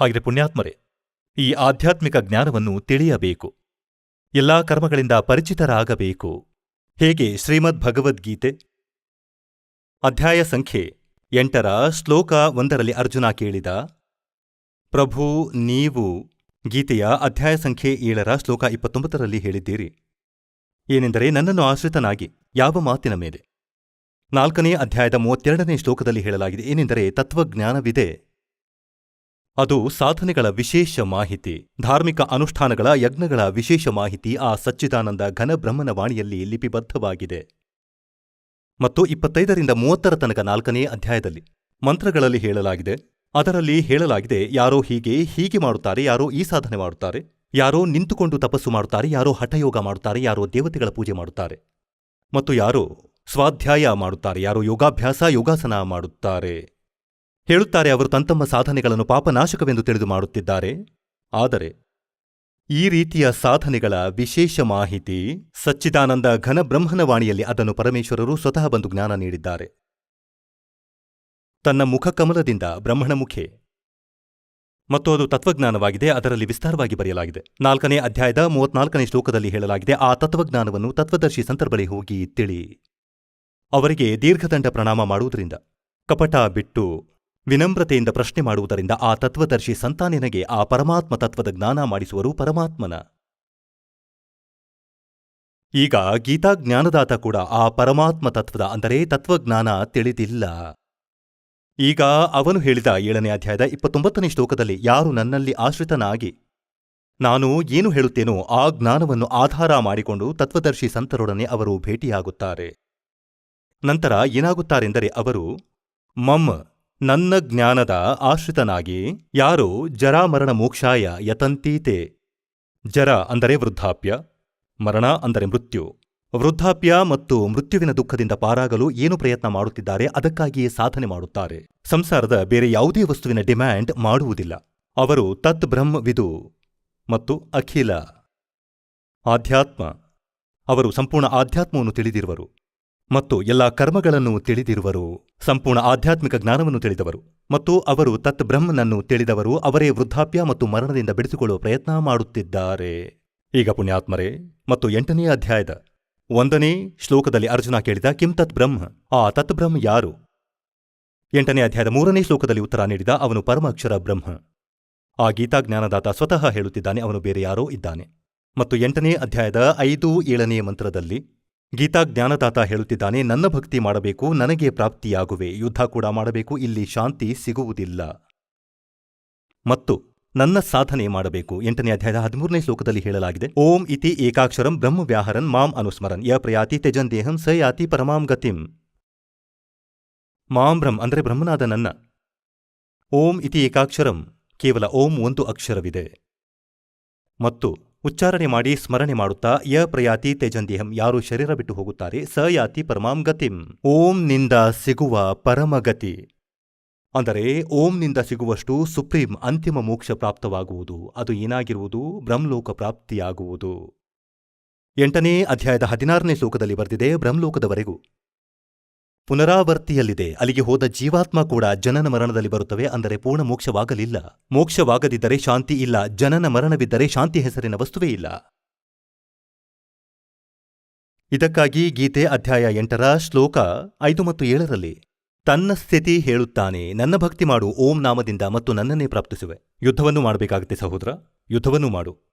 ಹಾಗೆ ಪುಣ್ಯಾತ್ಮರೇ, ಈ ಆಧ್ಯಾತ್ಮಿಕ ಜ್ಞಾನವನ್ನು ತಿಳಿಯಬೇಕು. ಎಲ್ಲಾ ಕರ್ಮಗಳಿಂದ ಪರಿಚಿತರಾಗಬೇಕು. ಹೇಗೆ ಶ್ರೀಮದ್ ಭಗವದ್ಗೀತೆ ಅಧ್ಯಾಯ ಸಂಖ್ಯೆ ಎಂಟರ ಶ್ಲೋಕ ಒಂದರಲ್ಲಿ ಅರ್ಜುನ ಕೇಳಿದ, ಪ್ರಭು, ನೀವು ಗೀತೆಯ ಅಧ್ಯಾಯ ಸಂಖ್ಯೆ ಏಳರ ಶ್ಲೋಕ ಇಪ್ಪತ್ತೊಂಬತ್ತರಲ್ಲಿ ಹೇಳಿದ್ದೀರಿ. ಏನೆಂದರೆ ನನ್ನನ್ನು ಆಶ್ರಿತನಾಗಿ ಯಾವ ಮಾತಿನ ಮೇಲೆ. ನಾಲ್ಕನೇ ಅಧ್ಯಾಯದ ಮೂವತ್ತೆರಡನೇ ಶ್ಲೋಕದಲ್ಲಿ ಹೇಳಲಾಗಿದೆ, ಏನೆಂದರೆ ತತ್ವಜ್ಞಾನವಿದೆ. ಅದು ಸಾಧನೆಗಳ ವಿಶೇಷ ಮಾಹಿತಿ. ಧಾರ್ಮಿಕ ಅನುಷ್ಠಾನಗಳ ಯಜ್ಞಗಳ ವಿಶೇಷ ಮಾಹಿತಿ ಆ ಸಚ್ಚಿದಾನಂದ ಘನಬ್ರಹ್ಮನ ವಾಣಿಯಲ್ಲಿ ಲಿಪಿಬದ್ಧವಾಗಿದೆ. ಮತ್ತು ಇಪ್ಪತ್ತೈದರಿಂದ ಮೂವತ್ತರ ತನಕ ನಾಲ್ಕನೇ ಅಧ್ಯಾಯದಲ್ಲಿ ಮಂತ್ರಗಳಲ್ಲಿ ಹೇಳಲಾಗಿದೆ. ಅದರಲ್ಲಿ ಹೇಳಲಾಗಿದೆ, ಯಾರೋ ಹೀಗೆ ಹೀಗೆ ಮಾಡುತ್ತಾರೆ, ಯಾರೋ ಈ ಸಾಧನೆ ಮಾಡುತ್ತಾರೆ, ಯಾರೋ ನಿಂತುಕೊಂಡು ತಪಸ್ಸು ಮಾಡುತ್ತಾರೆ, ಯಾರೋ ಹಠಯೋಗ ಮಾಡುತ್ತಾರೆ, ಯಾರೋ ದೇವತೆಗಳ ಪೂಜೆ ಮಾಡುತ್ತಾರೆ. ಮತ್ತು ಯಾರೋ ಸ್ವಾಧ್ಯಾಯ ಮಾಡುತ್ತಾರೆ, ಯಾರೋ ಯೋಗಾಭ್ಯಾಸ ಯೋಗಾಸನ ಮಾಡುತ್ತಾರೆ. ಹೇಳುತ್ತಾರೆ ಅವರು ತಂತಮ್ಮ ಸಾಧನೆಗಳನ್ನು ಪಾಪನಾಶಕವೆಂದು ತಿಳಿದು ಮಾಡುತ್ತಿದ್ದಾರೆ. ಆದರೆ ಈ ರೀತಿಯ ಸಾಧನೆಗಳ ವಿಶೇಷ ಮಾಹಿತಿ ಸಚ್ಚಿದಾನಂದ ಘನ ಬ್ರಹ್ಮನ ವಾಣಿಯಲ್ಲಿ ಅದನ್ನು ಪರಮೇಶ್ವರರು ಸ್ವತಃ ಬಂದು ಜ್ಞಾನ ನೀಡಿದ್ದಾರೆ. ತನ್ನ ಮುಖಕಮಲದಿಂದ ಬ್ರಹ್ಮಣ ಮುಖೆ ಮತ್ತು ಅದು ತತ್ವಜ್ಞಾನವಾಗಿದೆ, ಅದರಲ್ಲಿ ವಿಸ್ತಾರವಾಗಿ ಬರೆಯಲಾಗಿದೆ. ನಾಲ್ಕನೇ ಅಧ್ಯಾಯದ ಮೂವತ್ನಾಲ್ಕನೇ ಶ್ಲೋಕದಲ್ಲಿ ಹೇಳಲಾಗಿದೆ, ಆ ತತ್ವಜ್ಞಾನವನ್ನು ತತ್ವದರ್ಶಿ ಸಂತರ ಬಳಿ ಹೋಗಿ ತಿಳಿ. ಅವರಿಗೆ ದೀರ್ಘದಂಡ ಪ್ರಣಾಮ ಮಾಡುವುದರಿಂದ ಕಪಟ ಬಿಟ್ಟು ವಿನಮ್ರತೆಯಿಂದ ಪ್ರಶ್ನೆ ಮಾಡುವುದರಿಂದ ಆ ತತ್ವದರ್ಶಿ ಸಂತಾನಿನಗೆ ಆ ಪರಮಾತ್ಮ ತತ್ವದ ಜ್ಞಾನ ಮಾಡಿಸುವರು ಪರಮಾತ್ಮನ. ಈಗ ಗೀತಾಜ್ಞಾನದಾತ ಕೂಡ ಆ ಪರಮಾತ್ಮ ತತ್ವದ ಅಂದರೆ ತತ್ವಜ್ಞಾನ ತಿಳಿದಿಲ್ಲ. ಈಗ ಅವನು ಹೇಳಿದ ಏಳನೇ ಅಧ್ಯಾಯದ ಇಪ್ಪತ್ತೊಂಬತ್ತನೇ ಶ್ಲೋಕದಲ್ಲಿ ಯಾರು ನನ್ನಲ್ಲಿ ಆಶ್ರಿತನಾಗಿ ನಾನು ಏನು ಹೇಳುತ್ತೇನೋ ಆ ಜ್ಞಾನವನ್ನು ಆಧಾರ ಮಾಡಿಕೊಂಡು ತತ್ವದರ್ಶಿ ಸಂತರೊಡನೆ ಅವರು ಭೇಟಿಯಾಗುತ್ತಾರೆ. ನಂತರ ಏನಾಗುತ್ತಾರೆಂದರೆ ಅವರು ಮಮ್ ನನ್ನ ಜ್ಞಾನದ ಆಶ್ರಿತನಾಗಿ ಯಾರೋ ಜರಾಮರಣ ಮೋಕ್ಷಾಯ ಯತಂತೀತೆ? ಜರ ಅಂದರೆ ವೃದ್ಧಾಪ್ಯ, ಮರಣ ಅಂದರೆ ಮೃತ್ಯು. ವೃದ್ಧಾಪ್ಯ ಮತ್ತು ಮೃತ್ಯುವಿನ ದುಃಖದಿಂದ ಪಾರಾಗಲು ಏನು ಪ್ರಯತ್ನ ಮಾಡುತ್ತಿದ್ದಾರೆ ಅದಕ್ಕಾಗಿಯೇ ಸಾಧನೆ ಮಾಡುತ್ತಾರೆ. ಸಂಸಾರದ ಬೇರೆ ಯಾವುದೇ ವಸ್ತುವಿನ ಡಿಮ್ಯಾಂಡ್ ಮಾಡುವುದಿಲ್ಲ. ಅವರು ತತ್ ಬ್ರಹ್ಮವಿದು ಮತ್ತು ಅಖಿಲ. ಆಧ್ಯಾತ್ಮ. ಅವರು ಸಂಪೂರ್ಣ ಆಧ್ಯಾತ್ಮವನ್ನು ತಿಳಿದಿರುವರು. ಮತ್ತು ಎಲ್ಲ ಕರ್ಮಗಳನ್ನು ತಿಳಿದಿರುವರು. ಸಂಪೂರ್ಣ ಆಧ್ಯಾತ್ಮಿಕ ಜ್ಞಾನವನ್ನು ತಿಳಿದವರು. ಮತ್ತು ಅವರು ತತ್ ಬ್ರಹ್ಮನನ್ನು ತಿಳಿದವರು, ಅವರೇ ವೃದ್ಧಾಪ್ಯ ಮತ್ತು ಮರಣದಿಂದ ಬಿಡಿಸಿಕೊಳ್ಳುವ ಪ್ರಯತ್ನ ಮಾಡುತ್ತಿದ್ದಾರೆ. ಈಗ ಪುಣ್ಯಾತ್ಮರೇ, ಮತ್ತು ಎಂಟನೇ ಅಧ್ಯಾಯದ ಒಂದನೇ ಶ್ಲೋಕದಲ್ಲಿ ಅರ್ಜುನ ಕೇಳಿದ ಕಿಂ ತತ್ ಬ್ರಹ್ಮ, ಆ ತತ್ ಬ್ರಹ್ಮ ಯಾರು? ಎಂಟನೇ ಅಧ್ಯಾಯದ ಮೂರನೇ ಶ್ಲೋಕದಲ್ಲಿ ಉತ್ತರ ನೀಡಿದ ಅವನು ಪರಮ ಅಕ್ಷರ ಬ್ರಹ್ಮ. ಆ ಗೀತಾ ಜ್ಞಾನದಾತ ಸ್ವತಃ ಹೇಳುತ್ತಿದ್ದಾನೆ, ಅವನು ಬೇರೆ ಯಾರೋ ಇದ್ದಾನೆ. ಮತ್ತು ಎಂಟನೇ ಅಧ್ಯಾಯದ ಐದು ಏಳನೇ ಮಂತ್ರದಲ್ಲಿ ಗೀತಾ ಜ್ಞಾನದಾತ ಹೇಳುತ್ತಿದ್ದಾನೆ, ನನ್ನ ಭಕ್ತಿ ಮಾಡಬೇಕು, ನನಗೆ ಪ್ರಾಪ್ತಿಯಾಗುವೆ, ಯುದ್ಧ ಕೂಡ ಮಾಡಬೇಕು, ಇಲ್ಲಿ ಶಾಂತಿ ಸಿಗುವುದಿಲ್ಲ. ಮತ್ತು ನನ್ನ ಸಾಧನೆ ಮಾಡಬೇಕು, ಎಂಟನೇ ಅಧ್ಯಾಯದ ಹದಿಮೂರನೇ ಶ್ಲೋಕದಲ್ಲಿ ಹೇಳಲಾಗಿದೆ, ಓಂ ಇತಿ ಏಕಾಕ್ಷರಂ ಬ್ರಹ್ಮ ವ್ಯಾಹರನ್ ಮಾಂ ಅನುಸ್ಮರನ್, ಯ ಪ್ರಯಾತಿ ತ್ಯಜನ್ ದೇಹಂ ಸ ಯಾತಿ ಪರಮಾಂ ಗತಿಂ. ಮಾಂ ಬ್ರಹ್ಮ ಅಂದರೆ ಬ್ರಹ್ಮನಾದ ನನ್ನ. ಓಂ ಇತಿ ಏಕಾಕ್ಷರಂ ಕೇವಲ ಓಂ ಒಂದು ಅಕ್ಷರವಿದೆ. ಮತ್ತು ಉಚ್ಚಾರಣೆ ಮಾಡಿ ಸ್ಮರಣೆ ಮಾಡುತ್ತಾ, ಯ ಪ್ರಯಾತಿ ತೇಜಂದೇಹಂ, ಯಾರು ಶರೀರ ಬಿಟ್ಟು ಹೋಗುತ್ತಾರೆ, ಸ ಯಾತಿ ಪರಮಾಂ ಗತಿಂ. ಓಂನಿಂದ ಸಿಗುವ ಪರಮಗತಿ ಅಂದರೆ ಓಂನಿಂದ ಸಿಗುವಷ್ಟು ಸುಪ್ರೀಂ, ಅಂತಿಮ ಮೋಕ್ಷ ಪ್ರಾಪ್ತವಾಗುವುದು. ಅದು ಏನಾಗಿರುವುದು? ಬ್ರಹ್ಮಲೋಕ ಪ್ರಾಪ್ತಿಯಾಗುವುದು. ಎಂಟನೇ ಅಧ್ಯಾಯದ ಹದಿನಾರನೇ ಶ್ಲೋಕದಲ್ಲಿ ಬರೆದಿದೆ, ಬ್ರಹ್ಮಲೋಕದವರೆಗೂ. ಪುನರಾವರ್ತಿಯಲ್ಲಿದೆ ಅಲ್ಲಿಗೆ ಹೋದ ಜೀವಾತ್ಮ ಕೂಡ ಜನನ ಮರಣದಲ್ಲಿ ಬರುತ್ತವೆ ಅಂದರೆ ಪೂರ್ಣ ಮೋಕ್ಷವಾಗಲಿಲ್ಲ. ಮೋಕ್ಷವಾಗದಿದ್ದರೆ ಶಾಂತಿ ಇಲ್ಲ. ಜನನ ಮರಣವಿದ್ದರೆ ಶಾಂತಿ ಹೆಸರಿನ ವಸ್ತುವೇ ಇಲ್ಲ. ಇದಕ್ಕಾಗಿ ಗೀತೆ ಅಧ್ಯಾಯ ಎಂಟರ ಶ್ಲೋಕ ಐದು ಮತ್ತು ಏಳರಲ್ಲಿ, ತನ್ನ ಸ್ಥಿತಿ ಹೇಳುತ್ತಾನೆ, ನನ್ನ ಭಕ್ತಿ ಮಾಡು, ಓಂ ನಾಮದಿಂದ ಮತ್ತು ನನ್ನನ್ನೇ ಪ್ರಾಪ್ತಿಸುವೆ. ಯುದ್ಧವನ್ನು ಮಾಡಬೇಕಾಗುತ್ತೆ ಸಹೋದರ, ಯುದ್ಧವನ್ನು ಮಾಡು.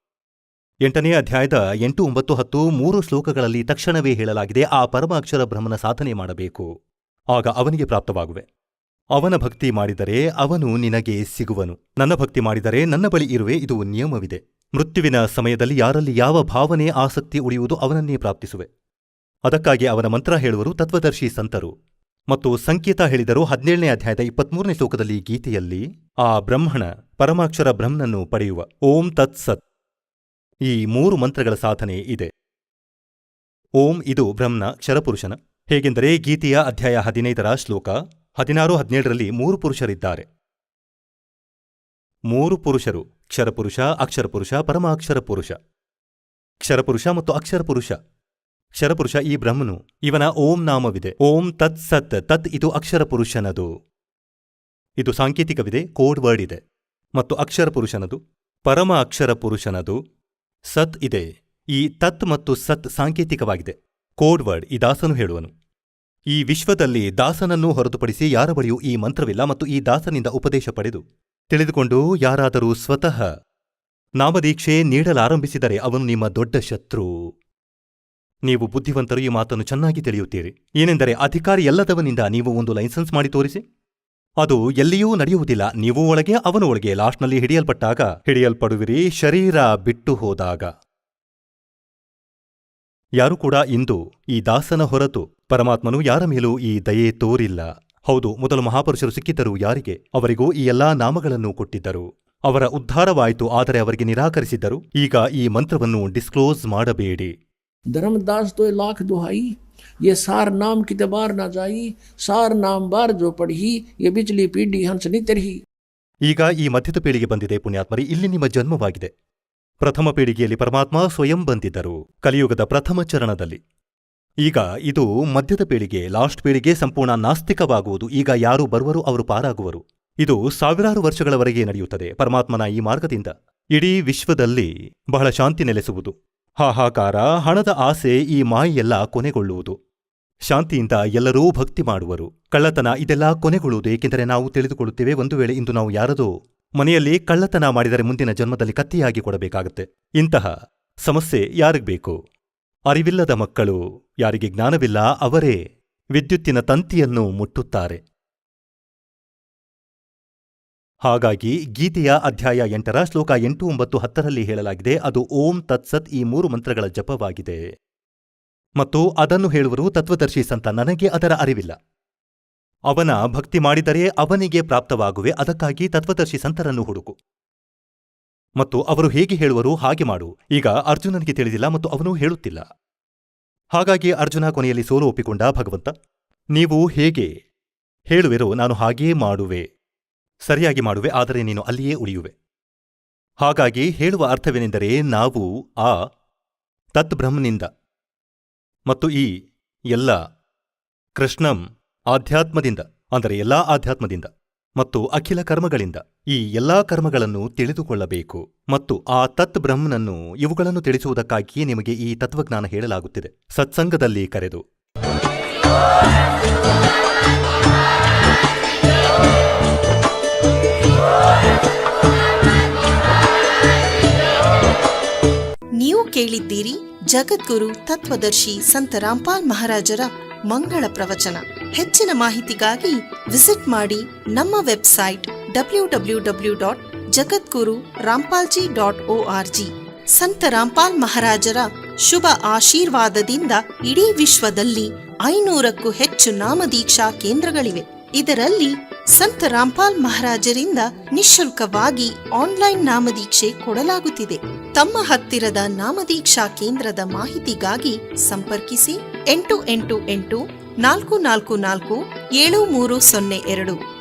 ಎಂಟನೇ ಅಧ್ಯಾಯದ ಎಂಟು, ಒಂಬತ್ತು, ಹತ್ತು, ಮೂರು ಶ್ಲೋಕಗಳಲ್ಲಿ ತಕ್ಷಣವೇ ಹೇಳಲಾಗಿದೆ, ಆ ಪರಮ ಅಕ್ಷರ ಬ್ರಹ್ಮನ ಸಾಧನೆ ಮಾಡಬೇಕು. ಆಗ ಅವನಿಗೆ ಪ್ರಾಪ್ತವಾಗುವೆ. ಅವನ ಭಕ್ತಿ ಮಾಡಿದರೆ ಅವನು ನಿನಗೆ ಸಿಗುವನು. ನನ್ನ ಭಕ್ತಿ ಮಾಡಿದರೆ ನನ್ನ ಬಳಿ ಇರುವೆ, ಇದು ನಿಯಮವಿದೆ. ಮೃತ್ಯುವಿನ ಸಮಯದಲ್ಲಿ ಯಾರಲ್ಲಿ ಯಾವ ಭಾವನೆ, ಆಸಕ್ತಿ ಉಳಿಯುವುದು ಅವನನ್ನೇ ಪ್ರಾಪ್ತಿಸುವೆ. ಅದಕ್ಕಾಗಿ ಅವನ ಮಂತ್ರ ಹೇಳುವರು ತತ್ವದರ್ಶಿ ಸಂತರು. ಮತ್ತು ಸಂಕೇತ ಹೇಳಿದರು ಹದಿನೇಳನೇ ಅಧ್ಯಾಯದ ಇಪ್ಪತ್ಮೂರನೇ ಶ್ಲೋಕದಲ್ಲಿ ಗೀತೆಯಲ್ಲಿ, ಆ ಬ್ರಹ್ಮಣ ಪರಮಾಕ್ಷರ ಬ್ರಹ್ಮನನ್ನು ಪಡೆಯುವ. ಓಂ ತತ್ಸತ್ ಈ ಮೂರು ಮಂತ್ರಗಳ ಸಾಧನೆ ಇದೆ. ಓಂ ಇದು ಬ್ರಹ್ಮನ ಕ್ಷರಪುರುಷನ. ಹೇಗೆಂದರೆ ಗೀತೆಯ ಅಧ್ಯಾಯ ಹದಿನೈದರ ಶ್ಲೋಕ ಹದಿನಾರು ಹದಿನೇಳರಲ್ಲಿ ಮೂರು ಪುರುಷರಿದ್ದಾರೆ. ಮೂರು ಪುರುಷರು, ಕ್ಷರಪುರುಷ, ಅಕ್ಷರಪುರುಷ ಪರಮಾಕ್ಷರ ಪುರುಷ ಕ್ಷರಪುರುಷ ಮತ್ತು ಅಕ್ಷರಪುರುಷ. ಕ್ಷರಪುರುಷ ಈ ಬ್ರಹ್ಮನು, ಇವನ ಓಂ ನಾಮವಿದೆ. ಓಂ ತತ್ ಸತ್, ತತ್ ಇದು ಅಕ್ಷರಪುರುಷನದು. ಇದು ಸಾಂಕೇತಿಕವಿದೆ, ಕೋಡ್ ವರ್ಡ್ ಇದೆ. ಮತ್ತು ಅಕ್ಷರಪುರುಷನದು ಪರಮ ಅಕ್ಷರ ಪುರುಷನದು ಸತ್ ಇದೆ. ಈ ತತ್ ಮತ್ತು ಸತ್ ಸಾಂಕೇತಿಕವಾಗಿದೆ. ಕೋಡ್ ವರ್ಡ್ ಈ ದಾಸನು ಹೇಳುವನು. ಈ ವಿಶ್ವದಲ್ಲಿ ದಾಸನನ್ನು ಹೊರತುಪಡಿಸಿ ಯಾರ ಬಳಿಯೂ ಈ ಮಂತ್ರವಿಲ್ಲ ಮತ್ತು ಈ ದಾಸನಿಂದ ಉಪದೇಶ ಪಡೆದು ತಿಳಿದುಕೊಂಡು ಯಾರಾದರೂ ಸ್ವತಃ ನಾಮದೀಕ್ಷೆ ನೀಡಲಾರಂಭಿಸಿದರೆ ಅವನು ನಿಮ್ಮ ದೊಡ್ಡ ಶತ್ರು. ನೀವು ಬುದ್ಧಿವಂತರು, ಈ ಮಾತನ್ನು ಚೆನ್ನಾಗಿ ತಿಳಿಯುತ್ತೀರಿ. ಏನೆಂದರೆ ಅಧಿಕಾರಿ ಎಲ್ಲದವನಿಂದ ನೀವು ಒಂದು ಲೈಸೆನ್ಸ್ ಮಾಡಿ ತೋರಿಸಿ. ಅದು ಎಲ್ಲಿಯೂ ನಡೆಯುವುದಿಲ್ಲ. ನೀವು ಒಳಗೆ, ಅವನು ಒಳಗೆ ಲಾಸ್ಟ್ನಲ್ಲಿ ಹಿಡಿಯಲ್ಪಟ್ಟಾಗ ಹಿಡಿಯಲ್ಪಡುವಿರಿ. ಶರೀರ ಬಿಟ್ಟು ಹೋದಾಗ. ಯಾರು ಕೂಡ ಇಂದು ಈ ದಾಸನ ಹೊರತು ಪರಮಾತ್ಮನು ಯಾರ ಮೇಲೂ ಈ ದಯೆ ತೋರಿಲ್ಲ ಹೌದು ಮೊದಲು ಮಹಾಪುರುಷರು ಸಿಕ್ಕಿದ್ದರು ಯಾರಿಗೆ ಅವರಿಗೂ ಈ ಎಲ್ಲಾ ನಾಮಗಳನ್ನು ಕೊಟ್ಟಿದ್ದರು ಅವರ ಉದ್ಧಾರವಾಯಿತು ಆದರೆ ಅವರಿಗೆ ನಿರಾಕರಿಸಿದ್ದರು ಈಗ ಈ ಮಂತ್ರವನ್ನು ಡಿಸ್ಕ್ಲೋಸ್ ಮಾಡಬೇಡಿ धर्मदास तो लाख दुहाई ये सार नाम कितबार ना जाई सार नाम बार जो पढ़ी ये बिचली पीढ़ी हंस नितरही ಈಗ ಈ ಮಧ್ಯದ ಪೀಳಿಗೆ ಬಂದಿದೆ ಪುಣ್ಯಾತ್ಮರಿ ಇಲ್ಲಿ ನಿಮ್ಮ ಜನ್ಮವಾಗಿದೆ ಪ್ರಥಮ ಪೀಳಿಗೆಯಲ್ಲಿ ಪರಮಾತ್ಮ ಸ್ವಯಂ ಬಂದಿದ್ದರು, ಕಲಿಯುಗದ ಪ್ರಥಮ ಚರಣದಲ್ಲಿ. ಈಗ ಇದು ಮಧ್ಯದ ಪೀಳಿಗೆ, ಲಾಸ್ಟ್ ಪೀಳಿಗೆ ಸಂಪೂರ್ಣ ನಾಸ್ತಿಕವಾಗುವುದು, ಈಗ ಯಾರು ಬರುವರು ಅವರು ಪಾರಾಗುವರು. ಇದು ಸಾವಿರಾರು ವರ್ಷಗಳವರೆಗೆ ನಡೆಯುತ್ತದೆ ಪರಮಾತ್ಮನ ಈ ಮಾರ್ಗದಿಂದ. ಇಡೀ ವಿಶ್ವದಲ್ಲಿ ಬಹಳ ಶಾಂತಿ ನೆಲೆಸುವುದು. ಹಾಹಾಕಾರ, ಹಣದ ಆಸೆ ಈ ಮಾಯೆಲ್ಲ ಕೊನೆಗೊಳ್ಳುವುದು. ಶಾಂತಿಯಿಂದ ಎಲ್ಲರೂ ಭಕ್ತಿ ಮಾಡುವರು. ಕಳ್ಳತನ ಇದೆಲ್ಲ ಕೊನೆಗೊಳ್ಳುವುದು ಏಕೆಂದರೆ ನಾವು ತಿಳಿದುಕೊಳ್ಳುತ್ತೇವೆ ಒಂದು ವೇಳೆ ಇಂದು ನಾವು ಯಾರದೋ ಮನೆಯಲ್ಲಿ ಕಳ್ಳತನ ಮಾಡಿದರೆ ಮುಂದಿನ ಜನ್ಮದಲ್ಲಿ ಕತ್ತಿಯಾಗಿ ಕೊಡಬೇಕಾಗುತ್ತೆ. ಇಂತಹ ಸಮಸ್ಯೆ ಯಾರಿಗ್ ಬೇಕು? ಅರಿವಿಲ್ಲದ ಮಕ್ಕಳು ಯಾರಿಗೆ ಜ್ಞಾನವಿಲ್ಲ, ಅವರೇ ವಿದ್ಯುತ್ತಿನ ತಂತಿಯನ್ನು ಮುಟ್ಟುತ್ತಾರೆ. ಹಾಗಾಗಿ ಗೀತೆಯ ಅಧ್ಯಾಯ ಎಂಟರ ಶ್ಲೋಕ ಎಂಟು ಒಂಬತ್ತು ಹತ್ತರಲ್ಲಿ ಹೇಳಲಾಗಿದೆ, ಅದು ಓಂ ತತ್ಸತ್ ಈ ಮೂರು ಮಂತ್ರಗಳ ಜಪವಾಗಿದೆ. ಮತ್ತು ಅದನ್ನು ಹೇಳುವರು ತತ್ವದರ್ಶಿ ಸಂತ, ನನಗೆ ಅದರ ಅರಿವಿಲ್ಲ. ಅವನ ಭಕ್ತಿ ಮಾಡಿದರೆ ಅವನಿಗೆ ಪ್ರಾಪ್ತವಾಗುವೆ, ಅದಕ್ಕಾಗಿ ತತ್ವದರ್ಶಿ ಸಂತರನ್ನು ಹುಡುಕು. ಮತ್ತು ಅವರು ಹೇಗೆ ಹೇಳುವರು ಹಾಗೆ ಮಾಡು. ಈಗ ಅರ್ಜುನನಿಗೆ ತಿಳಿದಿಲ್ಲ ಮತ್ತು ಅವನು ಹೇಳುತ್ತಿಲ್ಲ. ಹಾಗಾಗಿ ಅರ್ಜುನ ಕೊನೆಯಲ್ಲಿ ಸೋಲು ಒಪ್ಪಿಕೊಂಡ ಭಗವಂತ, ನೀವು ಹೇಗೆ ಹೇಳುವೆರೋ ನಾನು ಹಾಗೇ ಮಾಡುವೆ. ಸರಿಯಾಗಿ ಮಾಡುವೆ, ಆದರೆ ನೀನು ಅಲ್ಲಿಯೇ ಉಳಿಯುವೆ. ಹಾಗಾಗಿ ಹೇಳುವ ಅರ್ಥವೇನೆಂದರೆ ನಾವು ಆ ತತ್ ಬ್ರಹ್ಮನಿಂದ ಮತ್ತು ಈ ಎಲ್ಲ ಕೃಷ್ಣಂ ಆಧ್ಯಾತ್ಮದಿಂದ, ಅಂದರೆ ಎಲ್ಲಾ ಆಧ್ಯಾತ್ಮದಿಂದ ಮತ್ತು ಅಖಿಲ ಕರ್ಮಗಳಿಂದ ಈ ಎಲ್ಲಾ ಕರ್ಮಗಳನ್ನು ತಿಳಿದುಕೊಳ್ಳಬೇಕು ಮತ್ತು ಆ ತತ್ ಬ್ರಹ್ಮನನ್ನು ಇವುಗಳನ್ನು ತಿಳಿಸುವುದಕ್ಕಾಗಿಯೇ ನಿಮಗೆ ಈ ತತ್ವಜ್ಞಾನ ಹೇಳಲಾಗುತ್ತಿದೆ. ಸತ್ಸಂಗದಲ್ಲಿ ಕರೆದು. ನೀವು ಕೇಳಿದ್ದೀರಿ ಜಗದ್ಗುರು ತತ್ವದರ್ಶಿ ಸಂತ ರಾಮ್ಪಾಲ್ ಮಹಾರಾಜರ ಮಂಗಳ ಪ್ರವಚನ. ಹೆಚ್ಚಿನ ಮಾಹಿತಿಗಾಗಿ ವಿಸಿಟ್ ಮಾಡಿ ನಮ್ಮ website W W W dot Jagadguru Rampalji dot O R G. Sant Rampal ಮಹಾರಾಜರ ಶುಭ ಆಶೀರ್ವಾದದಿಂದ ಇಡೀ ವಿಶ್ವದಲ್ಲಿ ಐನೂರಕ್ಕೂ ಹೆಚ್ಚು ನಾಮದೀಕ್ಷಾ ಕೇಂದ್ರಗಳಿವೆ. ಇದರಲ್ಲಿ ಸಂತ ರಾಮ್ಪಾಲ್ ಮಹಾರಾಜರಿಂದ ನಿಶುಲ್ಕವಾಗಿ ಆನ್ಲೈನ್ ನಾಮದೀಕ್ಷೆ ಕೊಡಲಾಗುತ್ತಿದೆ. ತಮ್ಮ ಹತ್ತಿರದ ನಾಮದೀಕ್ಷಾ ಕೇಂದ್ರದ ಮಾಹಿತಿಗಾಗಿ ಸಂಪರ್ಕಿಸಿ ಎಂಟು ಎಂಟು ಎಂಟು ನಾಲ್ಕು ನಾಲ್ಕು ನಾಲ್ಕು ಏಳು ಮೂರು ಸೊನ್ನೆ ಎರಡು.